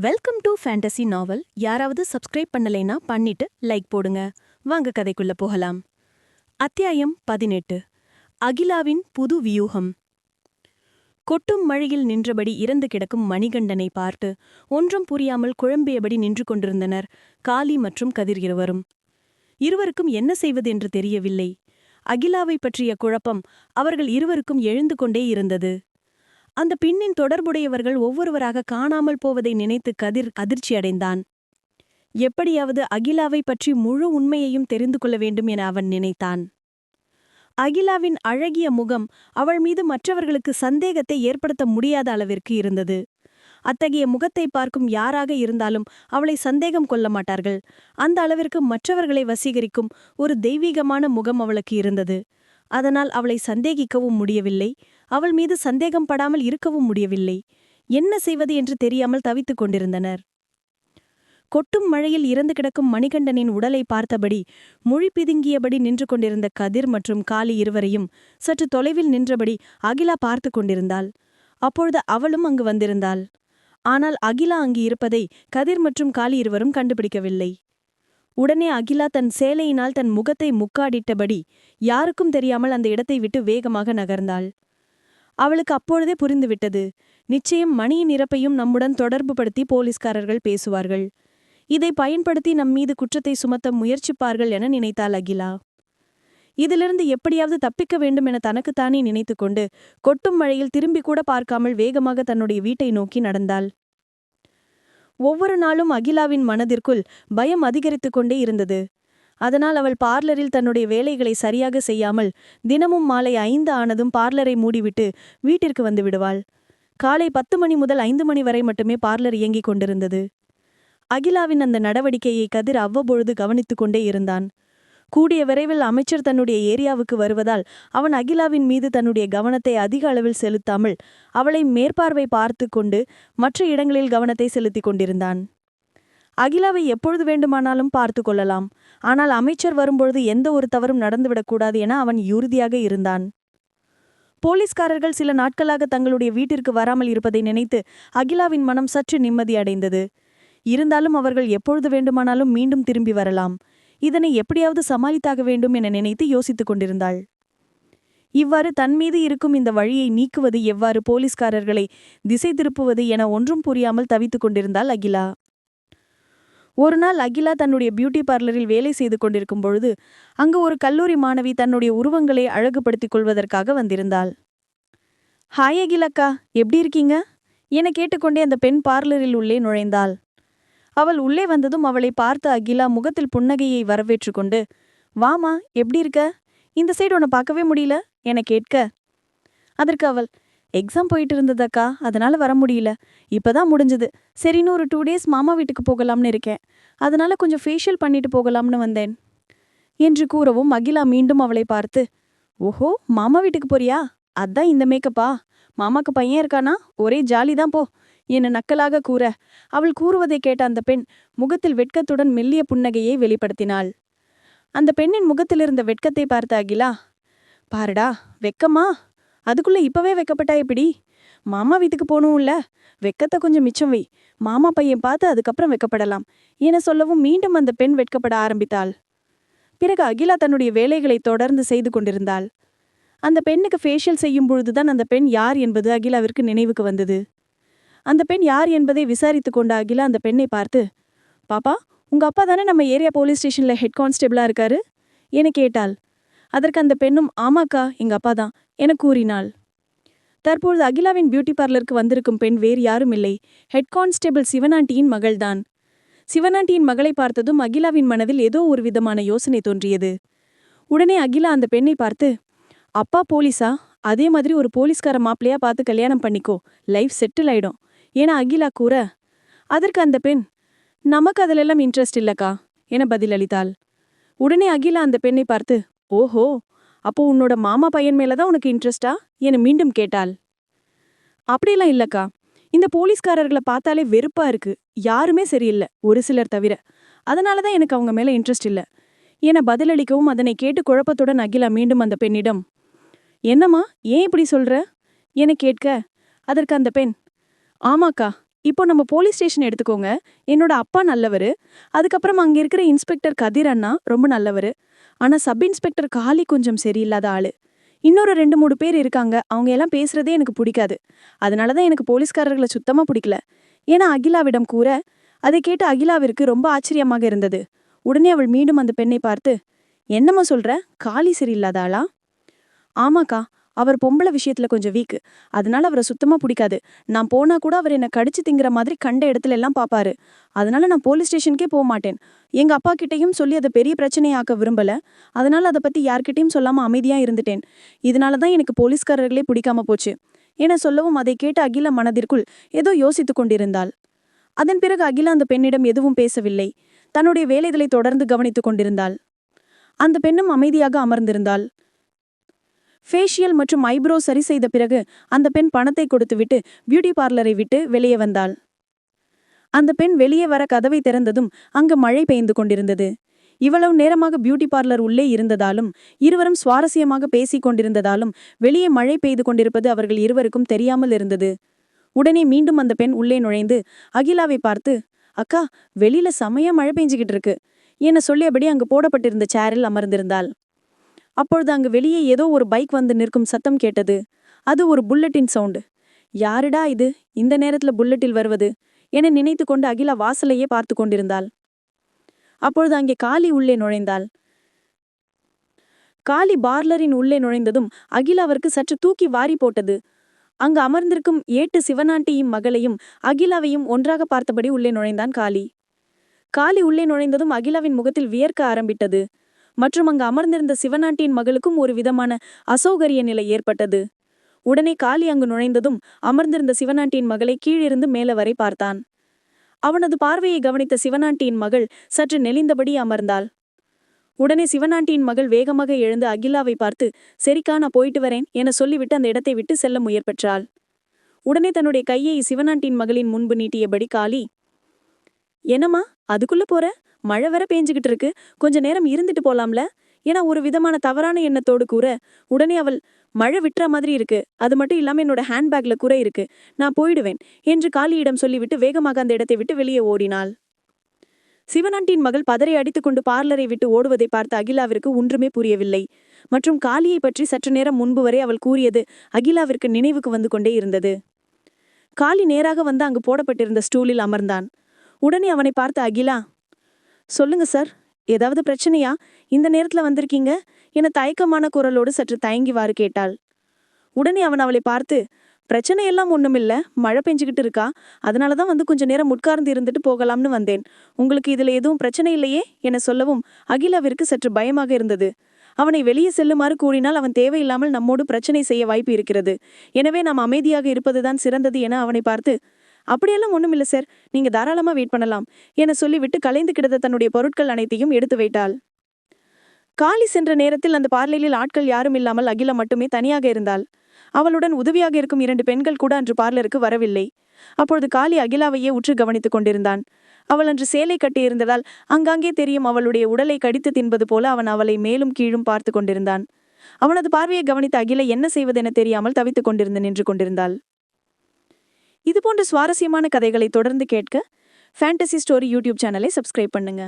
Welcome to fantasy நாவல் யாராவது subscribe பண்ணலைனா பண்ணிட்டு like போடுங்க. வாங்க கதைக்குள்ள போகலாம். அத்தியாயம் பதினெட்டு. அகிலாவின் புது வியூகம். கொட்டும் மழையில் நின்றபடி இறந்து கிடக்கும் மணிகண்டனை பார்த்து ஒன்றும் புரியாமல் குழம்பியபடி நின்று கொண்டிருந்தனர் காளி மற்றும் கதிர் இருவரும். இருவருக்கும் என்ன செய்வது என்று தெரியவில்லை. அகிலாவை பற்றிய குழப்பம் அவர்கள் இருவருக்கும் எழுந்து கொண்டே இருந்தது. அந்த பின்னின் தொடர்புடையவர்கள் ஒவ்வொருவராக காணாமல் போவதை நினைத்து கதிர் அதிர்ச்சியடைந்தான் எப்படியாவது அகிலாவை பற்றி முழு உண்மையையும் தெரிந்து கொள்ள வேண்டும் என அவன் நினைத்தான். அகிலாவின் அழகிய முகம் அவள் மீது மற்றவர்களுக்கு சந்தேகத்தை ஏற்படுத்த முடியாத அளவிற்கு இருந்தது. அத்தகைய முகத்தை பார்க்கும் யாராக இருந்தாலும் அவளை சந்தேகம் கொள்ள மாட்டார்கள். அந்த அளவிற்கு மற்றவர்களை வசீகரிக்கும் ஒரு தெய்வீகமான முகம் அவளுக்கு இருந்தது. அதனால் அவளை சந்தேகிக்கவும் முடியவில்லை. அவள் மீது சந்தேகம் படாமல் இருக்கவும் முடியவில்லை. என்ன செய்வது என்று தெரியாமல் தவித்துக் கொண்டிருந்தனர். கொட்டும் மழையில் இறந்து கிடக்கும் மணிகண்டனின் உடலை பார்த்தபடி மொழி பிதுங்கியபடி நின்று கொண்டிருந்த கதிர் மற்றும் காளி இருவரையும் சற்று தொலைவில் நின்றபடி அகிலா பார்த்து கொண்டிருந்தாள். அப்பொழுது அவளும் அங்கு வந்திருந்தாள். ஆனால் அகிலா அங்கு இருப்பதை கதிர் மற்றும் காளி இருவரும் கண்டுபிடிக்கவில்லை. உடனே அகிலா தன் சேலையினால் தன் முகத்தை முக்காடிட்டபடி யாருக்கும் தெரியாமல் அந்த இடத்தை விட்டு வேகமாக நகர்ந்தாள். அவளுக்கு அப்பொழுதே புரிந்துவிட்டது. நிச்சயம் மணியின் இறப்பையும் நம்முடன் தொடர்புபடுத்தி போலீஸ்காரர்கள் பேசுவார்கள். இதை பயன்படுத்தி நம் மீது குற்றத்தை சுமத்த முயற்சிப்பார்கள் என நினைத்தாள் அகிலா. இதிலிருந்து எப்படியாவது தப்பிக்க வேண்டும் என தனக்குத்தானே நினைத்துக்கொண்டு கொட்டும் மழையில் திரும்பி கூட பார்க்காமல் வேகமாக தன்னுடைய வீட்டை நோக்கி நடந்தாள். ஒவ்வொரு நாளும் அகிலாவின் மனதிற்குள் பயம் அதிகரித்துக் கொண்டே இருந்தது. அதனால் அவள் பார்லரில் தன்னுடைய வேலைகளை சரியாக செய்யாமல் தினமும் மாலை ஐந்து ஆனதும் பார்லரை மூடிவிட்டு வீட்டிற்கு வந்து விடுவாள். காலை பத்து மணி முதல் ஐந்து மணி வரை மட்டுமே பார்லர் இயங்கிக் கொண்டிருந்தது. அகிலாவின் அந்த நடவடிக்கையை கதிர் அவ்வப்பொழுது கவனித்துக் கொண்டே இருந்தான். கூடிய விரைவில் அமைச்சர் தன்னுடைய ஏரியாவுக்கு வருவதால் அவன் அகிலாவின் மீது தன்னுடைய கவனத்தை அதிக அளவில் செலுத்தாமல் அவளை மேற்பார்வை பார்த்து கொண்டு மற்ற இடங்களில் கவனத்தை செலுத்திக் கொண்டிருந்தான். அகிலாவை எப்பொழுது வேண்டுமானாலும் பார்த்து கொள்ளலாம். ஆனால் அமைச்சர் வரும்பொழுது எந்த ஒரு தவறும் நடந்துவிடக்கூடாது என அவன் உறுதியாக இருந்தான். போலீஸ்காரர்கள் சில நாட்களாக தங்களுடைய வீட்டிற்கு வராமல் இருப்பதை நினைத்து அகிலாவின் மனம் சற்று நிம்மதி அடைந்தது. இருந்தாலும் அவர்கள் எப்பொழுது வேண்டுமானாலும் மீண்டும் திரும்பி வரலாம். இதனை எப்படியாவது சமாளித்தாக வேண்டும் என நினைத்து யோசித்துக் கொண்டிருந்தாள். இவ்வாறு தன்மீது இருக்கும் இந்த வழியை நீக்குவது எவ்வாறு போலீஸ்காரர்களை திசை திருப்புவது என ஒன்றும் புரியாமல் தவித்துக் கொண்டிருந்தாள் அகிலா. ஒரு நாள் அகிலா தன்னுடைய பியூட்டி பார்லரில் வேலை செய்து கொண்டிருக்கும் பொழுது அங்கு ஒரு கல்லூரி மாணவி தன்னுடைய உருவங்களை அழகுபடுத்திக் கொள்வதற்காக வந்திருந்தாள். ஹாய் அகிலக்கா. எப்படி இருக்கீங்க? என கேட்டுக்கொண்டே அந்த பெண் பார்லரில் உள்ளே நுழைந்தாள். அவள் உள்ளே வந்ததும் அவளை பார்த்த அகிலா முகத்தில் புன்னகையை வரவேற்று கொண்டு வாமா எப்படி இருக்க? இந்த சைடு உன்னை பார்க்கவே முடியல? என கேட்க அதற்கு அவள் எக்ஸாம் போயிட்டு இருந்ததக்கா அதனால வர முடியல. இப்பதான் முடிஞ்சது. சரின்னு ஒரு டூ டேஸ் மாமா வீட்டுக்கு போகலாம்னு இருக்கேன். அதனால கொஞ்சம் ஃபேஷியல் பண்ணிட்டு போகலாம்னு வந்தேன். என்று கூறவும் அகிலா மீண்டும் அவளை பார்த்து ஓஹோ மாமா வீட்டுக்கு போறியா? அதான் இந்த மேக்கப்பா மாமாக்கு பையன் இருக்கானா? ஒரே ஜாலி தான் போ. என நக்கலாக கூற அவள் கூறுவதை கேட்ட அந்த பெண் முகத்தில் வெட்கத்துடன் மெல்லிய புன்னகையை வெளிப்படுத்தினாள். அந்த பெண்ணின் முகத்திலிருந்த வெட்கத்தை பார்த்த அகிலா பாருடா வெக்கமா? அதுக்குள்ள இப்பவே வைக்கப்பட்டா எப்படி மாமா வீட்டுக்கு போகணும்ல. வெக்கத்தை கொஞ்சம் மிச்சம் வை. மாமா பையன் பார்த்து அதுக்கப்புறம் வெக்கப்படலாம். என சொல்லவும் மீண்டும் அந்த பெண் வெட்கப்பட ஆரம்பித்தாள். பிறகு அகிலா தன்னுடைய வேலைகளை தொடர்ந்து செய்து கொண்டிருந்தாள். அந்த பெண்ணுக்கு ஃபேஷியல் செய்யும் பொழுதுதான் அந்த பெண் யார் என்பது அகிலாவிற்கு நினைவுக்கு வந்தது. அந்த பெண் யார் என்பதை விசாரித்து கொண்ட அகிலா அந்த பெண்ணை பார்த்து பாப்பா உங்க அப்பா தானே நம்ம ஏரியா போலீஸ் ஸ்டேஷன்ல ஹெட் கான்ஸ்டபிளா இருக்காரு? என கேட்டாள். அதற்கு அந்த பெண்ணும் ஆமாக்கா எங்க அப்பா தான் என கூறினாள். தற்பொழுது அகிலாவின் பியூட்டி பார்லருக்கு வந்திருக்கும் பெண் வேறு யாரும் இல்லை. Head constable சிவனாண்டியின் மகள்தான். சிவனாண்டியின் மகளை பார்த்ததும் அகிலாவின் மனதில் ஏதோ ஒரு விதமான யோசனை தோன்றியது. உடனே அகிலா அந்த பெண்ணை பார்த்து அப்பா போலீஸா? அதே மாதிரி ஒரு போலீஸ்கார மாப்பிளையா பார்த்து கல்யாணம் பண்ணிக்கோ. லைஃப் செட்டில் ஆயிடும் என அகிலா கூற அதற்கு அந்த பெண் நமக்கு அதிலெல்லாம் இன்ட்ரெஸ்ட் இல்லக்கா என பதிலளித்தாள். உடனே அகிலா அந்த பெண்ணை பார்த்து ஓஹோ அப்போ உன்னோட மாமா பையன் மேலதான் உனக்கு இன்ட்ரெஸ்டா என மீண்டும் கேட்டாள். அப்படியெல்லாம் இல்லக்கா. இந்த போலீஸ்காரர்களை பார்த்தாலே வெறுப்பா இருக்கு. யாருமே சரியில்லை ஒரு சிலர் தவிர. அதனால தான் எனக்கு அவங்க மேல இன்ட்ரெஸ்ட் இல்லை. என பதிலளிக்கவும் அதனை கேட்டு குழப்பத்துடன் அகிலா மீண்டும் அந்த பெண்ணிடம் என்னம்மா ஏன் இப்படி சொல்ற? என கேட்க அதற்கு அந்த பெண் ஆமாக்கா இப்போ நம்ம போலீஸ் ஸ்டேஷன் எடுத்துக்கோங்க. என்னோட அப்பா நல்லவர். அதுக்கப்புறம் அங்கே இருக்கிற இன்ஸ்பெக்டர் கதிர் அண்ணா ரொம்ப நல்லவர். ஆனால் சப் இன்ஸ்பெக்டர் காலி கொஞ்சம் சரியில்லாத ஆளு. இன்னொரு ரெண்டு மூணு பேர் இருக்காங்க. அவங்க எல்லாம் பேசுறதே எனக்கு பிடிக்காது. அதனால தான் எனக்கு போலீஸ்காரர்களை சுத்தமா பிடிக்கல. ஏன்னா அகிலாவிடம் கூற அதை கேட்டு அகிலாவிற்கு ரொம்ப ஆச்சரியமாக இருந்தது. உடனே அவள் மீண்டும் அந்த பெண்ணை பார்த்து என்னம்மா சொல்ற? காலி சரியில்லாத ஆளா? ஆமாக்கா. அவர் பொம்பளை விஷயத்துல கொஞ்சம் வீக் அதனால அவரை சுத்தமா பிடிக்காது. நான் போனா கூட அவர் என்னை கடிச்சு திங்கிற மாதிரி கண்ட இடத்துல எல்லாம் பாப்பாரு. அதனால நான் போலீஸ் ஸ்டேஷனுக்கே போக மாட்டேன். எங்க அப்பா கிட்டையும் சொல்லி அதை பெரிய பிரச்சனையாக்க விரும்பல. அதனால அதை பத்தி யார்கிட்டையும் சொல்லாம அமைதியா இருந்துட்டேன். இதனால தான் எனக்கு போலீஸ்காரர்களே பிடிக்காம போச்சு. என சொல்லவும் அதை கேட்ட அகில மனதிற்குள் ஏதோ யோசித்துக் கொண்டிருந்தாள். அதன் பிறகு அகிலா அந்த பெண்ணிடம் எதுவும் பேசவில்லை. தன்னுடைய வேலைகளை தொடர்ந்து கவனித்துக் கொண்டிருந்தாள். அந்த பெண்ணும் அமைதியாக அமர்ந்திருந்தாள். ஃபேஷியல் மற்றும் ஐப்ரோ சரி செய்த பிறகு அந்த பெண் பணத்தை கொடுத்துவிட்டு பியூட்டி பார்லரை விட்டு வெளியே வந்தாள். அந்த பெண் வெளியே வர கதவை திறந்ததும் அங்கு மழை பெய்து கொண்டிருந்தது. இவ்வளவு நேரமாக பியூட்டி பார்லர் உள்ளே இருந்ததாலும் இருவரும் சுவாரஸ்யமாக பேசிக் கொண்டிருந்ததாலும் வெளியே மழை பெய்து கொண்டிருப்பது அவர்கள் இருவருக்கும் தெரியாமல் இருந்தது. உடனே மீண்டும் அந்த பெண் உள்ளே நுழைந்து அகிலாவை பார்த்து அக்கா வெளியில செமையா மழை பெஞ்சுகிட்டு இருக்கு. என சொல்லியபடி அங்கு போடப்பட்டிருந்த சேரில் அமர்ந்திருந்தாள். அப்பொழுது அங்கு வெளியே ஏதோ ஒரு பைக் வந்து நிற்கும் சத்தம் கேட்டது. அது ஒரு புல்லட்டின் சவுண்டு. யாருடா இது? இந்த நேரத்துல புல்லட்டில் வருவது? என நினைத்து கொண்டு அகிலா வாசலையே பார்த்து கொண்டிருந்தாள். அப்பொழுது அங்கே காளி உள்ளே நுழைந்தாள். காளி பார்லரின் உள்ளே நுழைந்ததும் அகிலாவிற்கு சற்று தூக்கி வாரி போட்டது. அங்கு அமர்ந்திருக்கும் ஏட்டு சிவனாண்டியும் மகளையும் அகிலாவையும் ஒன்றாக பார்த்தபடி உள்ளே நுழைந்தான் காளி. காளி உள்ளே நுழைந்ததும் அகிலாவின் முகத்தில் வியர்க்க ஆரம்பித்தது. மற்றும் அங்கு அமர்ந்திருந்த சிவனாண்டியின் மகளுக்கும் ஒரு விதமான அசௌகரிய நிலை ஏற்பட்டது. உடனே காளி அங்கு நுழைந்ததும் அமர்ந்திருந்த சிவனாண்டியின் மகளை கீழிருந்து மேல வரை பார்த்தான். அவனது பார்வையை கவனித்த சிவனாண்டியின் மகள் சற்று நெளிந்தபடி அமர்ந்தாள். உடனே சிவனாண்டியின் மகள் வேகமாக எழுந்து அகிலாவை பார்த்து சரிக்கா நான் போயிட்டு வரேன் என சொல்லிவிட்டு அந்த இடத்தை விட்டு செல்ல முயற்பெற்றாள். உடனே தன்னுடைய கையை சிவனாண்டியின் மகளின் முன்பு நீட்டியபடி காளி என்னம்மா அதுக்குள்ள போற? மழை வர பேஞ்சுகிட்டு இருக்கு. கொஞ்ச நேரம் இருந்துட்டு போலாம்ல? ஏன்னா ஒரு விதமான தவறான எண்ணத்தோடு கூற உடனே அவள் மழை விட்டுற மாதிரி இருக்கு. அது மட்டும் இல்லாமல் என்னோட ஹேண்ட்பேக்ல குறை இருக்கு. நான் போயிடுவேன் என்று காளியிடம் சொல்லிவிட்டு வேகமாக அந்த இடத்தை விட்டு வெளியே ஓடினாள். சிவனாண்டியின் மகள் பதரை அடித்துக்கொண்டு பார்லரை விட்டு ஓடுவதை பார்த்த அகிலாவிற்கு ஒன்றுமே புரியவில்லை. மற்றும் காளியை பற்றி சற்று நேரம் முன்பு வரை அவள் கூறியது அகிலாவிற்கு நினைவுக்கு வந்து கொண்டே இருந்தது. காளி நேராக வந்து அங்கு போடப்பட்டிருந்த ஸ்டூலில் அமர்ந்தான். உடனே அவனை பார்த்த அகிலா சொல்லுங்க சார் ஏதாவது பிரச்சனையா? இந்த நேரத்துல வந்திருக்கீங்க? என தயக்கமான குரலோடு சற்று தயங்கிவாறு கேட்டாள். உடனே அவன் அவளை பார்த்து பிரச்சனை எல்லாம் மழை பெஞ்சுக்கிட்டு இருக்கா. அதனால தான் வந்து கொஞ்ச நேரம் உட்கார்ந்து இருந்துட்டு போகலாம்னு வந்தேன். உங்களுக்கு இதில் எதுவும் பிரச்சனை இல்லையே? என சொல்லவும் அகிலாவிற்கு சற்று பயமாக இருந்தது. அவனை வெளியே செல்லுமாறு கூறினால் அவன் தேவையில்லாமல் நம்மோடு பிரச்சனை செய்ய வாய்ப்பு இருக்கிறது. எனவே நாம் அமைதியாக இருப்பதுதான் சிறந்தது என அவனை பார்த்து அப்படியெல்லாம் ஒண்ணுமில்ல சார் நீங்கள் தாராளமாக வெயிட் பண்ணலாம். என சொல்லிவிட்டு கலைந்து கிடந்த தன்னுடைய பொருட்கள் அனைத்தையும் எடுத்து வைத்தாள். காலி சென்ற நேரத்தில் அந்த பார்லையில் ஆட்கள் யாரும் இல்லாமல் அகிலா மட்டுமே தனியாக இருந்தாள். அவளுடன் உதவியாக இருக்கும் இரண்டு பெண்கள் கூட அன்று பார்லருக்கு வரவில்லை. அப்பொழுது காளி அகிலாவையே உற்று கவனித்துக் கொண்டிருந்தான். அவள் அன்று சேலை கட்டியிருந்ததால் அங்காங்கே தெரியும் அவளுடைய உடலை கடித்து தின்பது போல அவன் அவளை மேலும் கீழும் பார்த்து கொண்டிருந்தான். அவனது பார்வையை கவனித்த அகில என்ன செய்வதென தெரியாமல் தவித்துக் கொண்டிருந்து நின்று கொண்டிருந்தாள். இதுபோன்ற சுவாரஸ்யமான கதைகளை தொடர்ந்து கேட்க ஃபேண்டசி ஸ்டோரி யூடியூப் சேனலை சப்ஸ்கிரைப் பண்ணுங்க.